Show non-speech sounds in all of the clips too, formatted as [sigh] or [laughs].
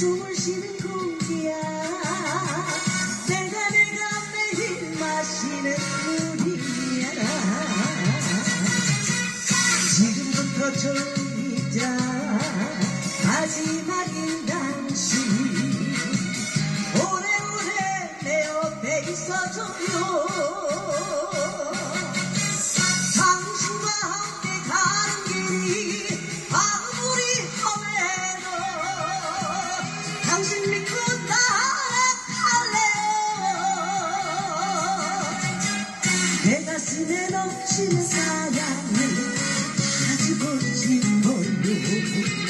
숨을 쉬는 공기야. 내가 내가 매일 마시는 물이야. 지금부터 졸 사랑을 가지고 싶어요. 당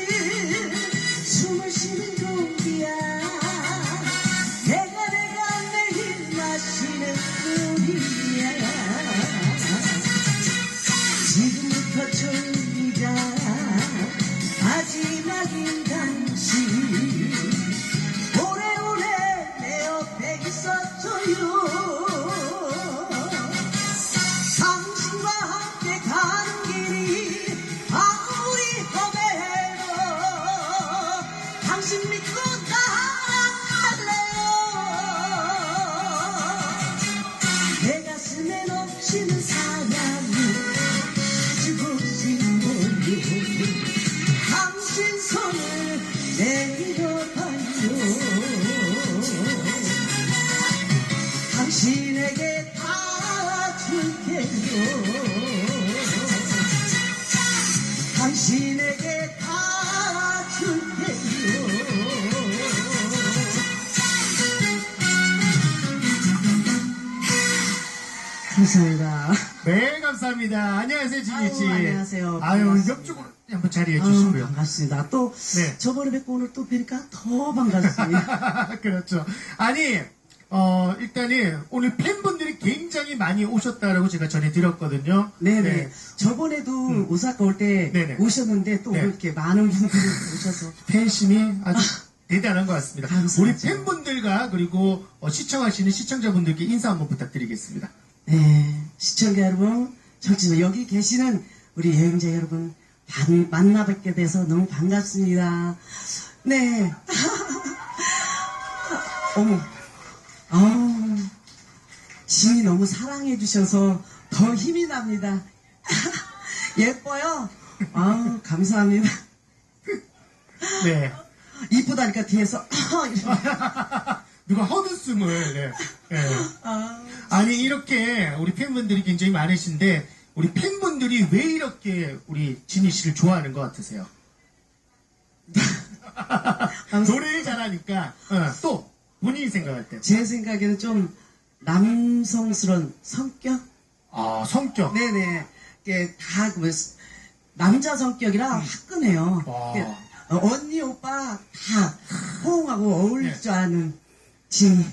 당신에게 다 줄게요 감사합니다. 네, 감사합니다. 안녕하세요, 진희 씨. 아유, 안녕하세요. 아유, 반갑습니다. 옆쪽으로 한번 자리해 아유, 주시고요. 반갑습니다. 또 네. 저번에 뵙고 오늘 또 뵈니까 더 반갑습니다. [laughs] 그렇죠. 아니, 어, 일단은 오늘 팬분들이 굉장히 많이 오셨다라고 제가 전해드렸거든요. 네네. 네. 저번에도 오사카 올 때 네네. 오셨는데 또 네. 이렇게 많은 분들이 오셔서 팬심이 아주 대단한 것 같습니다. 감사하죠. 우리 팬분들과 그리고 어, 시청하시는 시청자분들께 인사 한번 부탁드리겠습니다. 네, 시청자 여러분, 정치자 여기 계시는 우리 여행자 여러분 반- 만나 뵙게 돼서 너무 반갑습니다. 네. [laughs] 어머, 아우, 진이 너무 사랑해 주셔서 더 힘이 납니다. [laughs] 예뻐요. 아우, 감사합니다. 네. 이쁘다니까 뒤에서 [laughs] 이렇게. [laughs] 누가 헛웃음을, 네. 네. 아, 아니 이렇게 우리 팬분들이 굉장히 많으신데 우리 팬분들이 왜 이렇게 우리 진희 씨를 좋아하는 것 같으세요? 노래를 잘하니까 어, 또 본인이 생각할 때. 제 생각에는 좀 남성스러운 성격? 아 성격. 네네. 이게 다, 그, 남자 성격이라 화끈해요. 와. 언니, 오빠 다 호응하고 어울릴 네. 줄 아는 진이.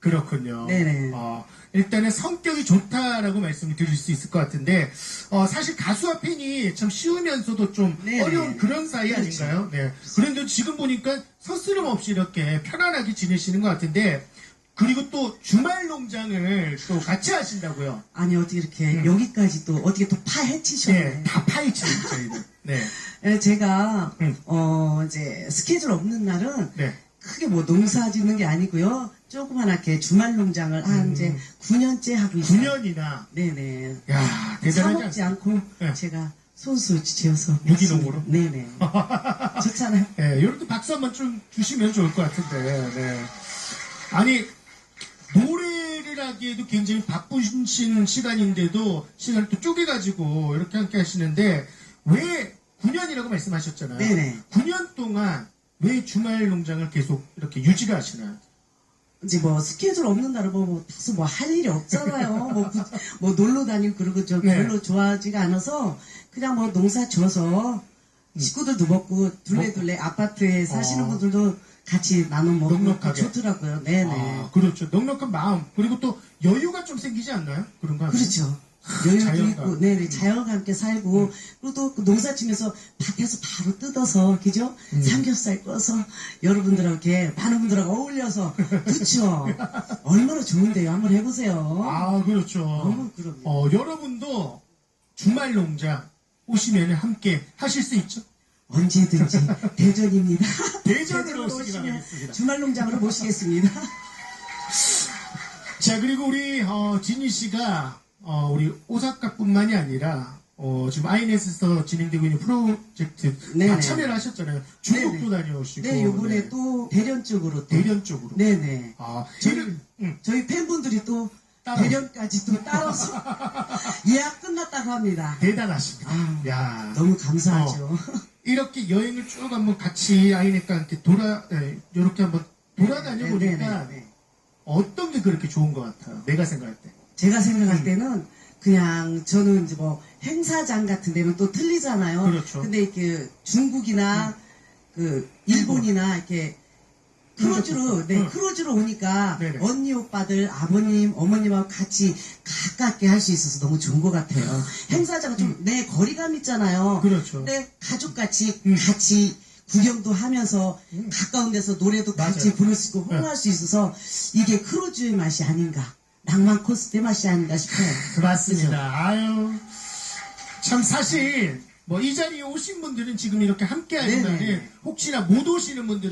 그렇군요. [laughs] 네네. 어, 일단은 성격이 좋다라고 말씀을 드릴 수 있을 것 같은데 어, 사실 가수와 팬이 참 쉬우면서도 좀 네네. 어려운 그런 사이 그렇죠. 아닌가요? 네. 그런데 지금 보니까 서스름 없이 이렇게 편안하게 지내시는 것 같은데 그리고 또 주말 농장을 또 같이 하신다고요. 아니, 어떻게 이렇게 음. 여기까지 또 어떻게 또 파헤치셨네. 네, 다 파헤치는 저희는. 네, [laughs] 예, 제가, 음. 어, 이제 스케줄 없는 날은 네. 크게 뭐 농사 짓는 게 아니고요. 조그만하게 주말 농장을 한 음. 이제 9년째 하고 있어요. 9년이나. 네네. 야, 사 대단하지 않습니까? 않고 네. 제가 손수 지어서 유기농으로? 네네. [laughs] 좋잖아요. 네, 이렇게 박수 한번 좀 주시면 좋을 것 같은데. 네. 아니 노래를 하기에도 굉장히 바쁘신 시간인데도 시간을 또 쪼개가지고 이렇게 함께 하시는데 왜 9년이라고 말씀하셨잖아요. 네네. 9년 동안 왜 주말 농장을 계속 이렇게 유지를 하시나요? 이제 뭐 스케줄 없는 날은 뭐, 뭐 다소 뭐할 일이 없잖아요. 뭐, 구- 뭐 놀러 다니고 그러고 저 네. 별로 좋아하지가 않아서 그냥 뭐 농사 지어서 식구들도 먹고 둘레둘레 아파트에 사시는 어. 분들도 같이 나눠 먹고 넉넉하게. 좋더라고요. 네네. 아, 그렇죠. 넉넉한 마음 그리고 또 여유가 좀 생기지 않나요? 그런 거 하면? 그렇죠. 여유도 자연과. 있고, 네네, 자연과 함께 살고, 그리고 또 그 농사 치면서 밭에서 바로 뜯어서, 그죠? 음. 삼겹살 꺼서, 여러분들하고 이렇게, 많은 분들하고 어울려서, 그쵸? [laughs] 얼마나 좋은데요? 한번 해보세요. 아 그렇죠. 어머, 그럼요. 어, 여러분도 주말 농장 오시면 함께 하실 수 있죠? 언제든지 [laughs] 대전입니다. [laughs] 대전으로 오시면 바라겠습니다. 주말 농장으로 모시겠습니다. 자 그리고 우리 어, 진희 씨가 어, 우리 오사카뿐만이 아니라 어, 지금 아이넷에서 진행되고 있는 프로젝트 다 네네. 참여를 하셨잖아요. 중국도 다녀오시고 네, 요번에 네. 또 대련 쪽으로 또. 대련 쪽으로. 네네. 아 저희, 응. 저희 팬분들이 또 따라 대련까지 또 [laughs] 따라서 예약 끝났다고 합니다. 대단하십니다. 아, 야 너무 감사하죠. 이렇게 여행을 쭉 한번 같이 아이넷과 함께 돌아 이렇게 한번 돌아다녀 보니까 네, 네, 네. 어떤 게 그렇게 좋은 것 같아요. 내가 생각할 때. 제가 생각할 음. 때는 그냥 저는 이제 뭐 행사장 같은 데는 또 틀리잖아요. 그렇죠. 근데 이렇게 중국이나 그 일본이나 이렇게 크루즈로 네 응. 크루즈로 오니까 네네. 언니 오빠들 아버님 어머님하고 같이 가깝게 할 수 있어서 너무 좋은 것 같아요. 행사장은 좀내 거리감 있잖아요. 음. 그렇죠. 근데 가족 같이 음. 같이 구경도 하면서 음. 가까운 데서 노래도 같이 맞아요. 부를 수 있고 호응할 수 있어서 이게 크루즈의 맛이 아닌가 낭만 코스의 맛이 아닌가 싶어요. [laughs] 맞습니다. 아유. 참 사실 뭐 이 자리에 오신 분들은 지금 이렇게 함께 하지만 네네. 혹시나 못 오시는 분들은